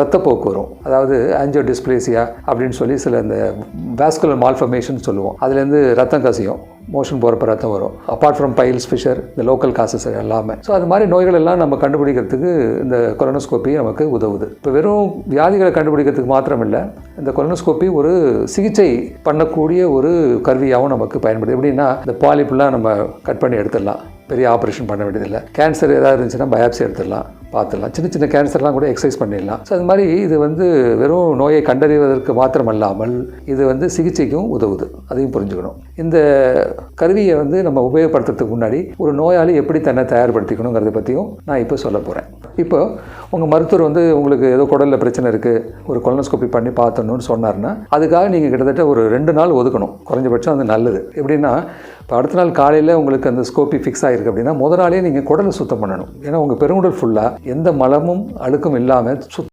ரத்தப்போக்கு வரும். அதாவது angio dysplasia அப்படின்னு சொல்லி சில இந்த வேஸ்குலர் மால்ஃபர்மேஷன் சொல்லுவோம். அதுலேருந்து ரத்தம் கசியும். மோஷன் போகிறப்ப ரத்தம் வரும். அப்பார்ட் ஃப்ரம் பைல்ஸ் ஃபிஷர் இந்த லோக்கல் காசஸ் எல்லாமே. ஸோ அது மாதிரி நோய்கள் எல்லாம் நம்ம கண்டுபிடிக்கிறதுக்கு இந்த கொலனோஸ்கோப்பி நமக்கு உதவுது. இப்போ வெறும் வியாதிகளை கண்டுபிடிக்கிறதுக்கு மாத்திரம் இல்லை இந்த கொலனோஸ்கோப்பி ஒரு சிகிச்சை பண்ணக்கூடிய ஒரு கருவியாகவும் நமக்கு பயன்படுது. எப்படின்னா இந்த பாலிப்புலாம் நம்ம கட் பண்ணி எடுத்துடலாம். பெரிய ஆப்ரேஷன் பண்ண வேண்டியதில்லை. கேன்சர் ஏதாவது இருந்துச்சுன்னா பயாப்சி எடுத்துடலாம். பார்த்துடலாம். சின்ன சின்ன கேன்சர்லாம் கூட எக்ஸசைஸ் பண்ணிடலாம். ஸோ அது மாதிரி இது வந்து வெறும் நோயை கண்டறிவதற்கு மாத்திரமல்லாமல் இது வந்து சிகிச்சைக்கும் உதவுது. அதையும் புரிஞ்சுக்கணும். இந்த கருவியை வந்து நம்ம உபயோகப்படுத்துறதுக்கு முன்னாடி ஒரு நோயாளி எப்படி தன்னை தயார்படுத்திக்கணுங்கிறத பற்றியும் நான் இப்போ சொல்ல போகிறேன் இப்போ உங்கள் மருத்துவர் வந்து உங்களுக்கு ஏதோ குடலில் பிரச்சனை இருக்குது ஒரு கொலனோஸ்கோப்பி பண்ணி பார்த்தணும்னு சொன்னார்னா அதுக்காக நீங்கள் கிட்டத்தட்ட ஒரு ரெண்டு நாள் ஒதுக்கணும். குறைஞ்சபட்சம் அது நல்லது. எப்படின்னா இப்போ அடுத்த நாள் காலையில் உங்களுக்கு அந்த ஸ்கோப்பி ஃபிக்ஸ் ஆகிருக்கு அப்படின்னா முத நாளே நீங்கள் குடலை சுத்தம் பண்ணணும். ஏன்னா உங்கள் பெருங்குடல் ஃபுல்லாக எந்த மலமும் அழுக்கும் இல்லாமல் சுத்த